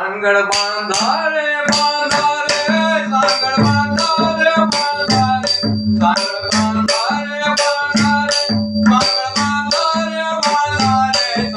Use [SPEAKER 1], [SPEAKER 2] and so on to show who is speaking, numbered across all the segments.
[SPEAKER 1] आंगड़ बांधा रे बांधा रे सांगड़ बांधा रे बांधा रे सांगड़ बांधा रे बांधा रे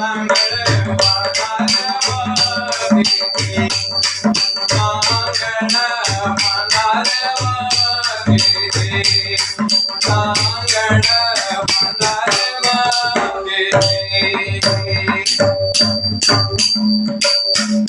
[SPEAKER 1] सांगड़ बांधा रे बांधा रे सांगड़ बांधा रे बांधी सांगड़ बांधा रे बांधी सांगड़ बांधा रे बांधी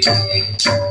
[SPEAKER 1] Thank you.